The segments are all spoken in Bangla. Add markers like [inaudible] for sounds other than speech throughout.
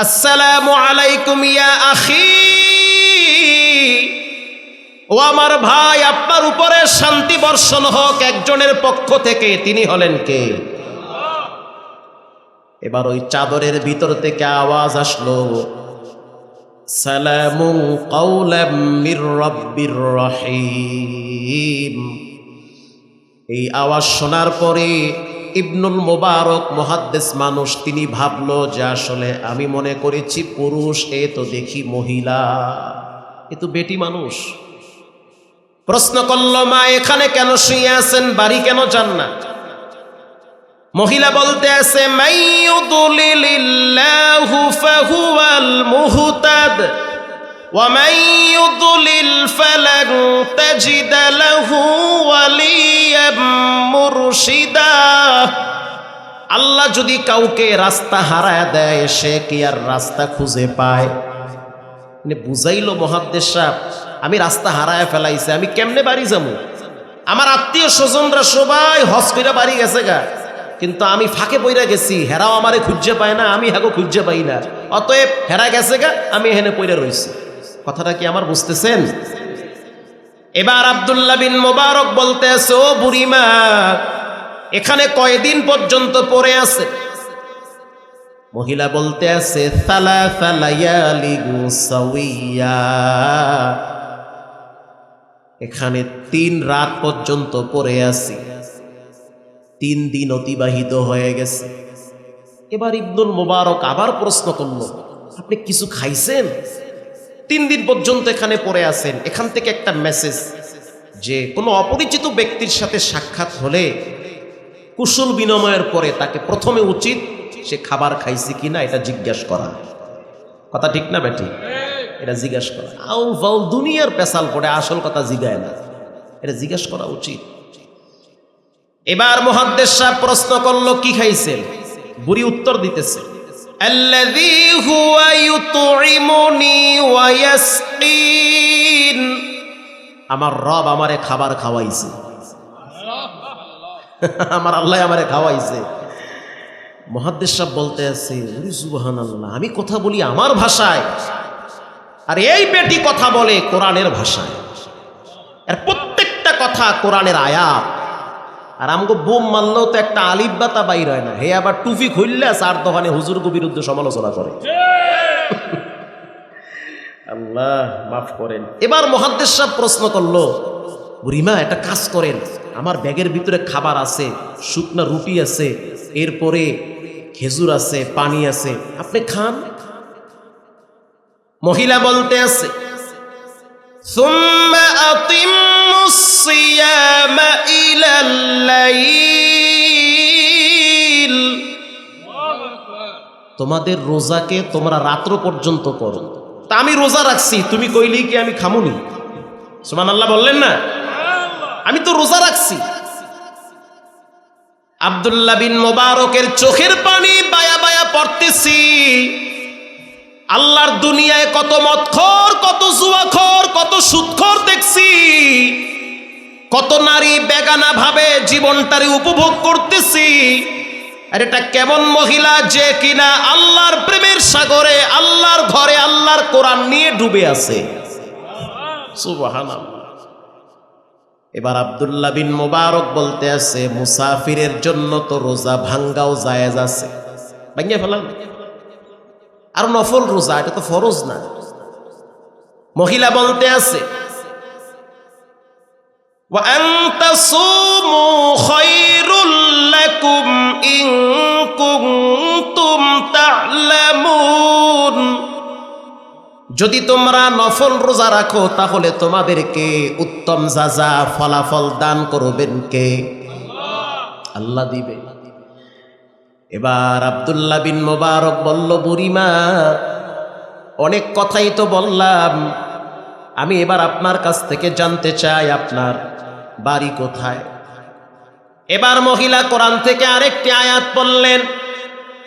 আসসালামু আলাইকুম ইয়া আখি। ও আমার ভাই, আপনার উপরে শান্তি বর্ষণ হোক, একজনের পক্ষ থেকে। তিনি হলেন কে? এবার ওই চাদরের ভিতর থেকে আওয়াজ আসলো। সালামু কাউলাম মির রব্বির রহিম। এই আওয়াজ শোনার পরে ইবনুল মোবারক মহাদ্দেশ মানুষ তিনি ভাবলো যে আসলে আমি মনে করেছি পুরুষ এ তো দেখি মহিলা এ তো বেটি মানুষ প্রশ্ন করল মা এখানে কেন শুয়ে আছেন বাড়ি কেন যান না মহিলা বলতে আছে মাইয়ুদুলিল্লাহু ফাহুয়াল মুহতাদ ومن يضلل فلن تجد له وليا مرشدا আল্লাহ যদি কাউকে রাস্তা হারায় দেয়, সে কি আর রাস্তা খুঁজে পায়? মানে বুঝাইলো মহাদ্দেশ আমি রাস্তা হারায় ফেলাইছে, আমি কেমনে বাড়ি যাব? আমার আত্মীয় স্বজনরা সবাই হস করে বাড়ি গেছে গা। কিন্তু আমি ফাঁকে পইরা গেছি, হেরাও আমারে খুঁজে পায় না, আমি হাগো খুঁজে পাই না। অতএব হেরা গেছে গা, আমি এখানে পইরা রইছি। কথাটা কি আমার বুঝতেছেন? এবার আব্দুল্লাহ বিন মোবারক বলতে আছে ও বুড়িমা এখানে কয়দিন পর্যন্ত পড়ে আছে? মহিলা বলতে আছে এখানে তিন রাত পর্যন্ত পড়ে আছি। তিন দিন অতিবাহিত হয়ে গেছে। এবার ইবনুল মোবারক আবার প্রশ্ন করল, আপনি কিছু খাইছেন? তিন দিন পর্যন্ত এখানে পড়ে আছেন। এখান থেকে একটা মেসেজ যে কোনো অপরিচিত ব্যক্তির সাথে সাক্ষাৎ হলে কুশল বিনিময়ের পরে তাকে প্রথমে উচিত সে খাবার খাইছে কি না এটা জিজ্ঞাসা করা। কথা ঠিক না বেটি এটা জিজ্ঞাসা করা। আউল ফাউল দুনিয়ার পেশাল করে আসল কথা জিগায় না। এটা জিজ্ঞাসা করা উচিত। এবার মহাদ্দেশ সাহেব প্রশ্ন করল, কি খাইছে বুড়ি উত্তর দিতেছে আমার রব আমারে খাবার খাওয়াইছে। [laughs] আমার আল্লাহ আমারে খাওয়াইছে। মহাদ্দেশ সাহেব বলতে আছে সুবাহান আল্লাহ আমি কথা বলি আমার ভাষায়। আর এই বেটি কথা বলে কোরআনের ভাষায়। আর প্রত্যেকটা কথা কোরআনের আয়াত। আর আমগো বোম মারলেও তো একটা আলিফ বাতা বাইর হয় না। হে আবার টুপি খুললে চার দোকানে হুজুরগো বিরুদ্ধে সমালোচনা করে। [laughs] আল্লাহ, মাফ করেন। এবার মহাদ্দেশ সাহেব প্রশ্ন করল, বুড়িমা, একটা কাজ করেন। আমার ব্যাগের ভিতরে খাবার আছে, শুকনা রুটি আছে, এরপরে খেজুর আছে, পানি আছে। আপনি খান। মহিলা বলতে আছে তোমাদের রোজাকে তোমরা রাত্র পর্যন্ত করো তা আমি রোজা রাখছি, তুমি কইলি কি আমি খামুনি? সুমান আল্লাহ বললেন না? আমি তো রোজা রাখছি। আবদুল্লাহ বিন মোবারকের চোখের পানি বায়া বায়া পড়তেছি। আল্লাহর দুনিয়ায় কত মদখর, কত জুয়াখর, কত সুদখর দেখছি। কত নারী বেগানা ভাবে জীবনটারে উপভোগ করতেছি। আর এটা কেমন মহিলা যে কিনা আল্লাহর প্রেমের সাগরে, আল্লাহর ঘরে, আল্লাহর কোরআন নিয়ে ডুবে আছে। সুবহানাল্লাহ। এবার আব্দুল্লাহ বিন মোবারক বলতে আছে মুসাফিরের জন্য তো রোজা ভাঙ্গাও জায়েজ আছে ভাঙ্গে ফেলাম আর নফল রোজা এটা তো ফরজ না মহিলা বলতে আছে وأن تصوموا خير لكم إن كنتم যদি তোমরা নফল রোজা রাখো, তাহলে তোমাদেরকে উত্তম যাজা ফলাফল দান করবেন কে? আল্লাহ দিবে। এবার আবদুল্লাহ বিন মোবারক বলল বুড়িমা অনেক কথাই তো বললাম। আমি এবার আপনার কাছ থেকে জানতে চাই, আপনার বাড়ি কোথায়? এবার মহিলা কোরআন থেকে আরেকটি আয়াত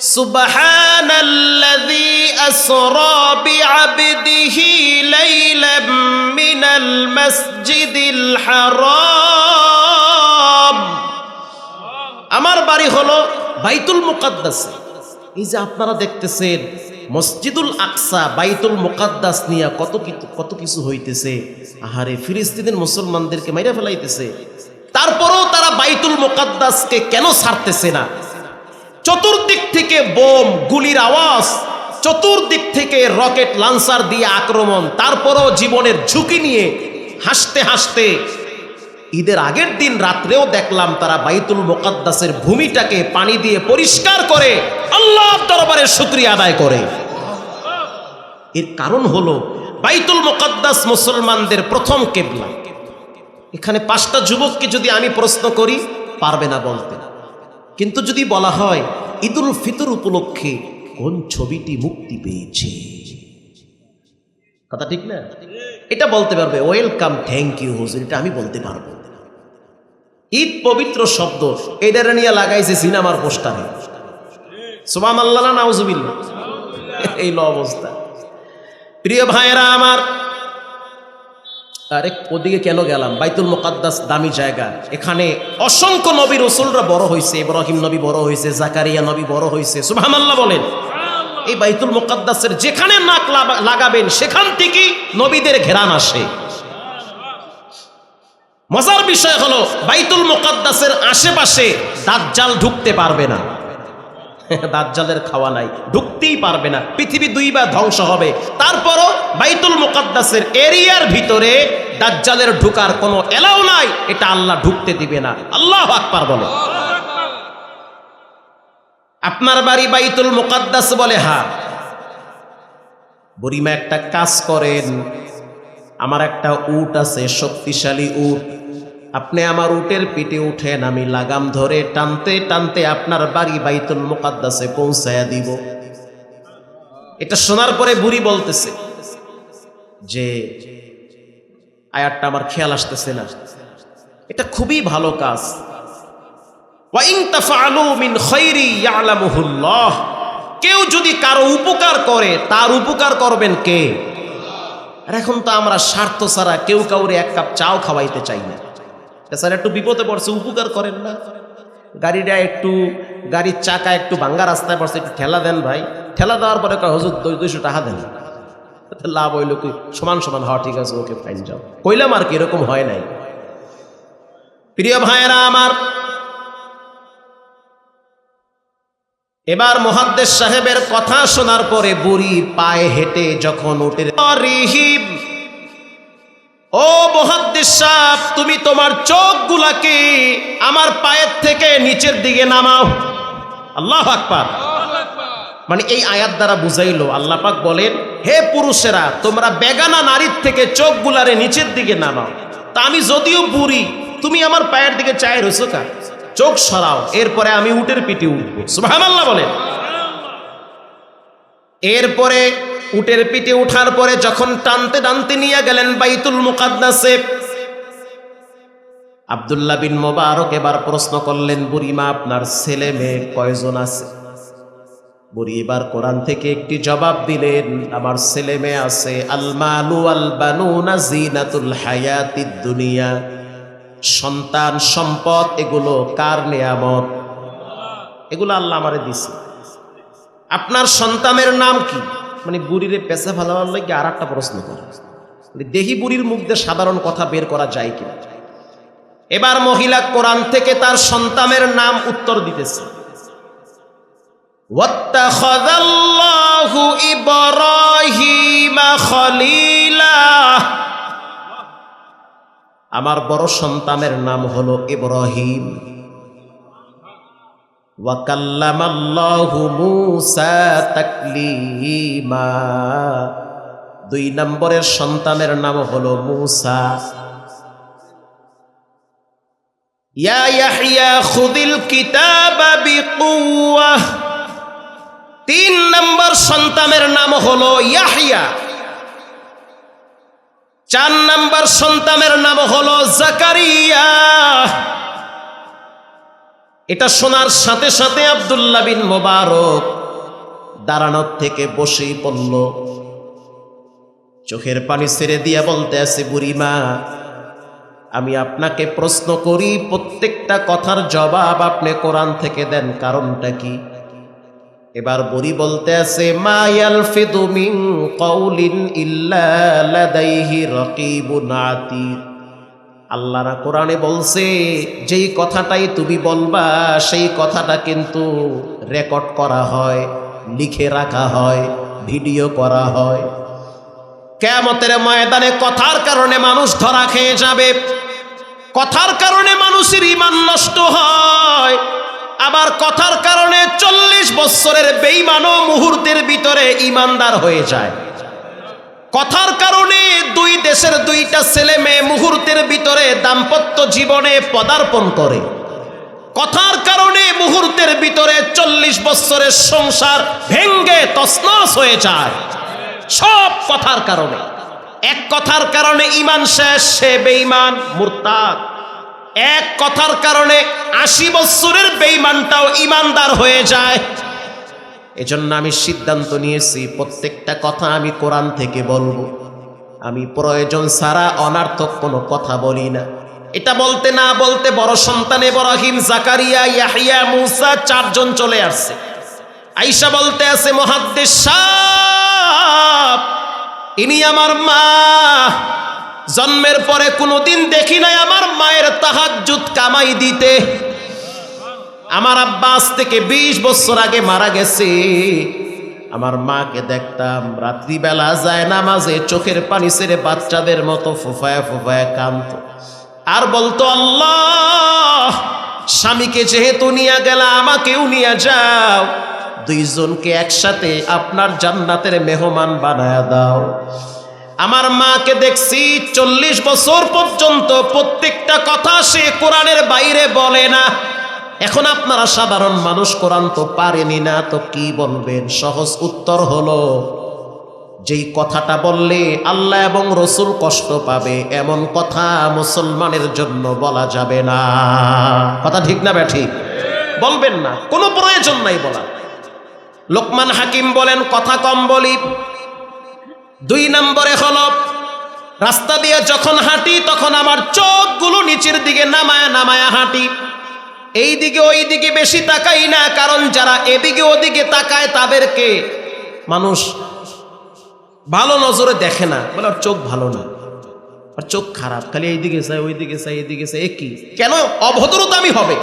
বললেন সুবহানাল্লাযী আসরা বিআবদিহি লাইলাম মিনাল মাসজিদিল হারাম। আমার বাড়ি হলো বাইতুল মুকাদ্দাস। এই যে আপনারা দেখতেছেন, মসজিদুল আকসা, বাইতুল মোকাদ্দাস নিয়ে কত কত কিছু হইতেছে। আহারে, ফিলিস্তিনের মুসলমানদেরকে মাইরা ফেলাইতেছে। তারপরেও তারা বাইতুল মোকাদ্দাসকে কেন ছাড়তেছে না? চতুর্দিক থেকে বোম, গুলির আওয়াজ, চতুর্দিক থেকে রকেট লান্সার দিয়ে আক্রমণ, তারপরও জীবনের ঝুঁকি নিয়ে হাসতে হাসতে ঈদের আগের দিন রাত্রেও দেখলাম তারা বাইতুল মোকাদ্দাসের ভূমিটাকে পানি দিয়ে পরিষ্কার করে আল্লাহ দরবারের শুক্রিয়া আদায় করে। এর কারণ হলো বাইতুল মোকাদ্দাস মুসলমানদের প্রথম কেবলা। এখানে পাঁচটা যুবককে যদি আমি প্রশ্ন করি, পারবে না বলতে। কিন্তু যদি বলা হয়, ঈদুল ফিতর উপলক্ষে কোন ছবিটি মুক্তি পেয়েছে? কথা ঠিক না? এটা বলতে পারবে, ওয়েলকাম, থ্যাংক ইউ, হুজুর। এটা আমি বলতে পারব। ঈদ পবিত্র শব্দ এটা নিয়ে লাগাইছে সিনেমার পোস্টারে। সোবাম আল্লাহ নাউজুবিল্লা এই ল অবস্থা। প্রিয় ভাইয়েরা আমার আরে ওদিকে কেন গেলাম? বাইতুল মোকাদ্দাস দামি জায়গা। এখানে অসংখ্য নবী রসুলরা বড় হয়েছে ইব্রাহিম নবী বড় হয়েছে জাকারিয়া নবী বড় হয়েছে আল্লাহ বলেন। এই বাইতুল মোকাদ্দাসের যেখানে নাক লাগা- লাগাবেন, সেখান থেকেই নবীদের ঘেরান আসে। মজার বিষয় হলো, বাইতুল মোকাদ্দাসের আশেপাশে দাজ্জাল ঢুকতে পারবে না। [laughs] দাজ্জালের খাওয়া নাই। ঢুকতেই পারবে না। পৃথিবী দুইবার ধ্বংস হবে। তারপরও বাইতুল মুকাদ্দাসের এরিয়ার ভিতরে দাজ্জালের ঢুকার কোনো এলাও নাই। এটা আল্লাহ ঢুকতে দিবে না। আল্লাহ আকবার বলে। আপনার বাড়ি বাইতুল মুকাদ্দাস বলে, হা। বুড়িমা একটা কাজ করেন। আমার একটা উট আছে, শক্তিশালী উট। আপনি আমার উটের পিঠে উঠেন, আমি লাগাম ধরে টানতে টানতে আপনার বাড়ি বাইতুল মুকাদ্দাসে পৌঁছায়া দিব। এটা শোনার পরে বুড়ি বলতেছে যে, আয়াতটা আমার খেয়াল আসতেছে না। এটা খুবই ভালো কাজ। কেউ যদি কারও উপকার করে, তার উপকার করবেন কে? আর এখন তো আমরা স্বার্থ ছাড়া কেউ কাউরে এক কাপ চাও খাওয়াইতে চাই না। স্যার একটু বিপদে পড়ছে, উপকার করেন না। গাড়িটা একটু, গাড়ির চাকা একটু ভাঙ্গা রাস্তায় পড়ছে, একটু ঠেলা দেন ভাই। ঠেলা দেওয়ার পরে কয়, হজুর, দুই, দুইশো টাকা দেন। লাভ হইল কি সমান সমান হওয়া ঠিক আছে, ওকে ফাইন যাও। কইলাম আর কি, এরকম হয় নাই। প্রিয় ভাইয়েরা আমার, এবার মহাদ্দেশ সাহেবের কথা শোনার পরে বুড়ি পায়ে হেঁটে যখন উঠে ও মহাদ্দেশ সাহেব, তুমি তোমার চোখগুলাকে আমার পায়ের থেকে নিচের দিকে নামাও। আল্লাহ আকবার। মানে এই আয়াত দ্বারা বুঝাইলো, আল্লাহ পাক বলেন, হে পুরুষেরা, তোমরা বেগানা নারীর থেকে চোখগুলারে নিচের দিকে নামাও। তা আমি যদিও বুড়ি, তুমি আমার পায়ের দিকে চায় রয়েছো কা? চোখ সরাও, এরপরে আমি উটের পিঠে উঠবো। সুবহান আল্লাহ বলেন। এরপরে উটের পিঠে উঠার পরে যখন টানতে টানতে নিয়ে গেলেন বাইতুল মুকাদ্দাসে, আব্দুল্লাহ বিন মোবারক এবার প্রশ্ন করলেন, বুড়িমা, আপনার ছেলে মেয়ে কয়জন আছে? বুড়ি এবার কোরআন থেকে একটি জবাব দিলেন, আমার ছেলে মেয়ে আছে, আল মালু আল বানুনা জিনাতুল হায়াতিদ দুনিয়া। সন্তান, সম্পদ, এগুলো কার নেয়ামত? এগুলো আল্লাহ আমারে দিছে। আপনার সন্তানের নাম কি? মানে বুড়িরে পেশা ফেলাবার লাগে আর একটা প্রশ্ন করে। মানে দেহি বুড়ির মুখ দিয়ে সাধারণ কথা বের করা যায় কিনা? এবার মহিলা কোরআন থেকে তার সন্তানের নাম উত্তর দিতেছে। আমার বড় সন্তানের নাম হলো ইব্রাহিম। দুই নম্বরের সন্তানের নাম হলো মুসা। খুদিল তিন নম্বর সন্তানের নাম হলো ইয়াহিয়া। চার নম্বর সন্তানের নাম হলো জাকারিয়া। এটা শোনার সাথে সাথে আব্দুল্লাহ বিন মোবারক দাঁড়ানোর থেকে বসেই পড়ল চোখের পানি ছেড়ে দিয়ে বলতে আছে, বুড়িমা, আমি আপনাকে প্রশ্ন করি, প্রত্যেকটা কথার জবাব আপনি কোরআন থেকে দেন, কারণটা কি? এবার বড়ি বলতে আছে মায়াল ফিদুমিং কৌলিন ইল্লা লাদাইহি রকিবুন আল্লাহরা কোরআনে বলছে, যেই কথাটাই তুমি বলবা, সেই কথাটা কিন্তু রেকর্ড করা হয়, লিখে রাখা হয়, ভিডিও করা হয়। কেমতের ময়দানে কথার কারণে মানুষ ধরা খেয়ে যাবে। কথার কারণে মানুষের ইমান নষ্ট হয়। আবার কথার কারণে চল্লিশ বৎসরের বেইমানও মুহূর্তের ভিতরে ইমানদার হয়ে যায়। কথার কারণে দুই দেশের দুইটা ছেলে মেয়ে মুহূর্তের ভিতরে দাম্পত্য জীবনে পদার্পণ করে। কথার কারণে মুহূর্তের ভিতরে চল্লিশ বৎসরের সংসার ভেঙ্গে তসনস হয়ে যায়। সব কথার কারণে। এক কথার কারণে ইমান শেষ, সে বেঈমান, মুরতাদ। এক কথার কারণে আশি বৎসরের বেঈমানটাও ইমানদার হয়ে যায়। এজন্য আমি সিদ্ধান্ত নিয়েছি, প্রত্যেকটা কথা আমি কোরআন থেকে বলব। আমি প্রয়োজন ছাড়া অনার্থক কোনো কথা বলি না। এটা বলতে না বলতে বড় সন্তান ইব্রাহিম, জাকারিয়া, ইয়াহিয়া, মুসা চারজন চলে আসছে। আইসা বলতে আছে মহাদ্দেশ ইনি আমার মা। জন্মের পরে কোনোদিন দেখি নাই আমার মায়ের তাহাজ্জুদ কামাই দিতে। আমার আব্বাস থেকে ২০ বছর আগে মারা গেছে। আমার মাকে দেখতাম, রাত্রিবেলা যায় নামাজে, চোখের পানি ছেড়ে বাচ্চাদের মতো ফুফায়া ফুফায়া কান্ত আর বলতো, আল্লাহ, স্বামীকে যেহেতু নিয়ে গেলা, আমাকেও নিয়ে যাও। দুইজনকে একসাথে আপনার জান্নাতের মেহমান বানায় দাও। আমার মাকে দেখছি, চল্লিশ বছর পর্যন্ত প্রত্যেকটা কথা সে কোরআনের বাইরে বলে না। এখন আপনারা সাধারণ মানুষ, কোরআন তো পারেনি না, তো কি বলবেন? সহজ উত্তর হলো, যেই কথাটা বললে আল্লাহ এবং রসুল কষ্ট পাবে, এমন কথা মুসলমানের জন্য বলা যাবে না। কথা ঠিক না ব্যাঠি বলবেন না, কোনো প্রয়োজন নাই বলা লোকমান হাকিম বলেন, কথা কম বলি। দুই নম্বরে হল, রাস্তা দিয়ে যখন হাঁটি, তখন আমার চোখগুলো নিচের দিকে নামায়া নামায়া হাঁটি। এই দিকে ওই দিকে বেশি তাকাই না, কারণ যারা এদিকে ওদিকে তাকায় তাদেরকে মানুষ ভালো নজরে দেখে না। বলে ওর চোখ ভালো না আর চোখ খারাপ, খালি এইদিকে চাই ওই দিকে চাই, এইদিকে চাই একই কেন অভদ্রতামি হবে?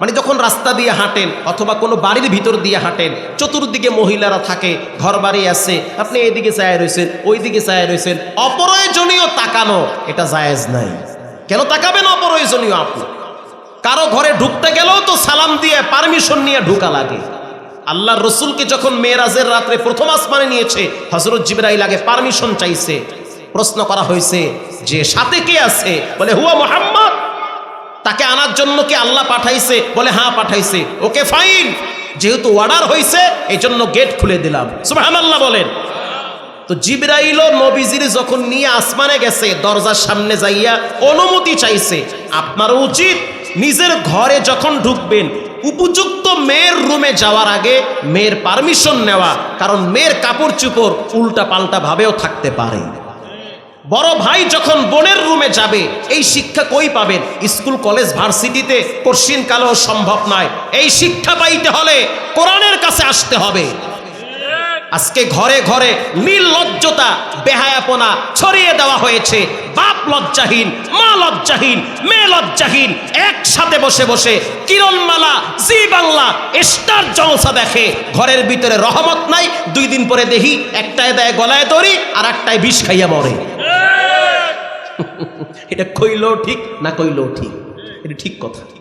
মানে যখন রাস্তা দিয়ে হাঁটেন অথবা কোনো বাড়ির ভিতর দিয়ে হাঁটেন, চতুর্দিকে মহিলারা থাকে ঘর বাড়ি আছে, আপনি এইদিকে চায় রয়েছেন ওই দিকে চায় রয়েছেন, অপ্রয়োজনীয় তাকানো, এটা জায়েজ নাই। কেন তাকাবেন অপ্রয়োজনীয় আপনি? কারও ঘরে ঢুকতে গেলেও তো সালাম দিয়ে পারমিশন নিয়ে ঢুকা লাগে। আল্লাহর রসুলকে যখন মেয়েরাজের রাত্রে প্রথম আসমানে নিয়েছে হজরত জিবরাইল আগে পারমিশন চাইছে। প্রশ্ন করা হয়েছে, যে সাথে কে আছে? বলে, হুয়া মোহাম্মদ। তাকে আনার জন্য কি আল্লাহ পাঠাইছে? বলে হ্যাঁ পাঠাইছে। ওকে, ফাইন। যেহেতু অর্ডার হয়েছে এই জন্য গেট খুলে দিলাম। সুবহান আল্লাহ বলেন। তো জিবরাইল নবীজির যখন নিয়ে আসমানে গেছে, দরজার সামনে যাইয়া অনুমতি চাইছে। আপনার উচিত নিজের ঘরে যখন ঢুকবেন, উপযুক্ত মেয়ের রুমে যাওয়ার আগে মেয়ের পারমিশন নেওয়া, কারণ মেয়ের কাপড় চুপড় উল্টা পাল্টা ভাবেও থাকতে পারে। বড় ভাই যখন বোনের রুমে যাবে, এই শিক্ষা কই পাবেন? স্কুল, কলেজ, ভার্সিটিতে কোশ্চিন কালেও সম্ভব নয়। এই শিক্ষা পাইতে হলে কোরআনের কাছে আসতে হবে। আজকে ঘরে ঘরে নির্লজ্জতা বেহায়াপনা ছড়িয়ে দেওয়া হয়েছে। বাপ লজ্জাহীন মা লজ্জাহীন মেয়ে লজ্জাহীন একসাথে বসে বসে কিরণমালা জি বাংলা স্টার জলসা দেখে। ঘরের ভিতরে রহমত নাই দুই দিন পরে দেখি একটায় দেয় গলায় দড়ি আর একটায় বিষ খাইয়া মরে। [laughs] এটা কইলেও ঠিক না কইলেও ঠিক? এটা ঠিক কথা।